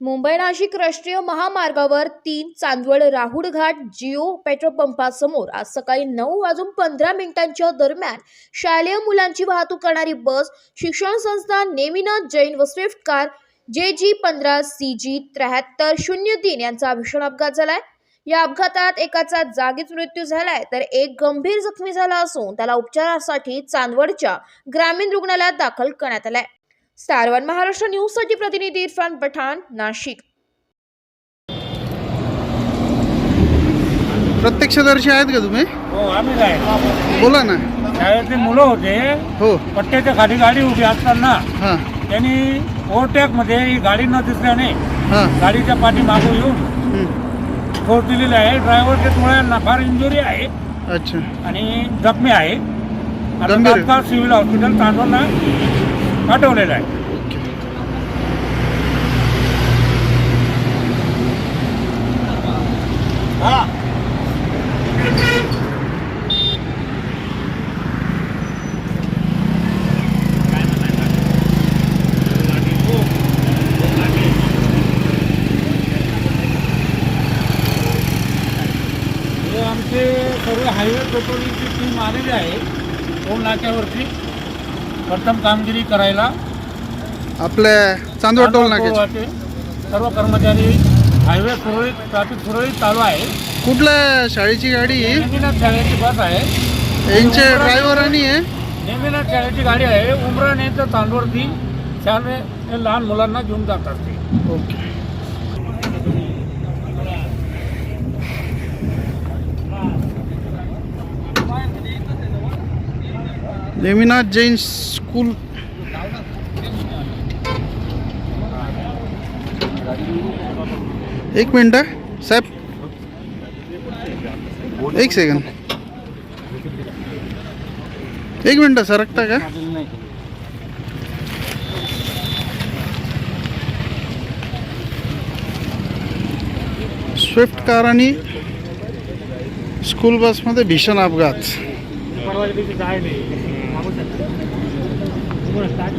मुंबई नाशिक राष्ट्रीय महामार्गावर तीन चांदवड राहुड घाट जिओ पेट्रोल पंपासमोर आज सकाळी नऊ वाजून पंधरा मिनिटांच्या दरम्यान शालेय मुलांची वाहतूक करणारी बस शिक्षण संस्था नेमिना जैन व स्विफ्ट कार जे जी पंधरा सी जी त्र्याहत्तर शून्य तीन यांचा भीषण अपघात झालाय. या अपघातात एकाचा जागीच मृत्यू झालाय तर एक गंभीर जखमी झाला असून त्याला उपचारासाठी चांदवडच्या ग्रामीण रुग्णालयात दाखल करण्यात आलाय. स्टार वन महाराष्ट्र न्यूजसाठी प्रतिनिधी इरफान पठाण नाशिक. प्रत्यक्षदर्शी आहेत का तुम्ही? हो आम्ही काय? बोला ना. शाळेतले मुलं होते. हो. पट्ट्याच्या खाली गाडी उभी असताना हां. त्यांनी ओव्हरटॅकमध्ये ही गाडी न दिसल्याने हां. गाडीच्या पाठी मागून येऊन हं. ठोस दिलेली आहे. ड्रायव्हरच्या डोळ्यांना फार इंजुरी आहे. अच्छा. आणि जखमी आहे. आता गंभीर आहे. तात्काळ सिव्हिल हॉस्पिटल तांडवला पाठवलेलं आहे. आमचे सर्व हायवे पेट्रोलिंगची टीम आलेली आहे. टोल नाक्यावरती प्रथम कामगिरी करायला आपल्या चांदवड टोल टोलवाचे सर्व कर्मचारी हायवे सुरळीत ट्रॅफिक सुरळीत चालू आहे. कुठल्या शाळेची गाडी? आहे शाळेची बस आहे. यांचे ड्रायव्हर आणि आहे नेमिनाथ शाळेची गाडी आहे. उमराणे तर तांदवरती शाळे हे लहान मुलांना घेऊन जातात ते. ओके. लेमिनाथ जैन स्कूल। एक मिनटं साहेब। एक सेकंद एक मिनटं सरकता का स्विफ्ट कार आणि स्कूल बसमध्ये भीषण अपघात। కూడా స్టార్ట్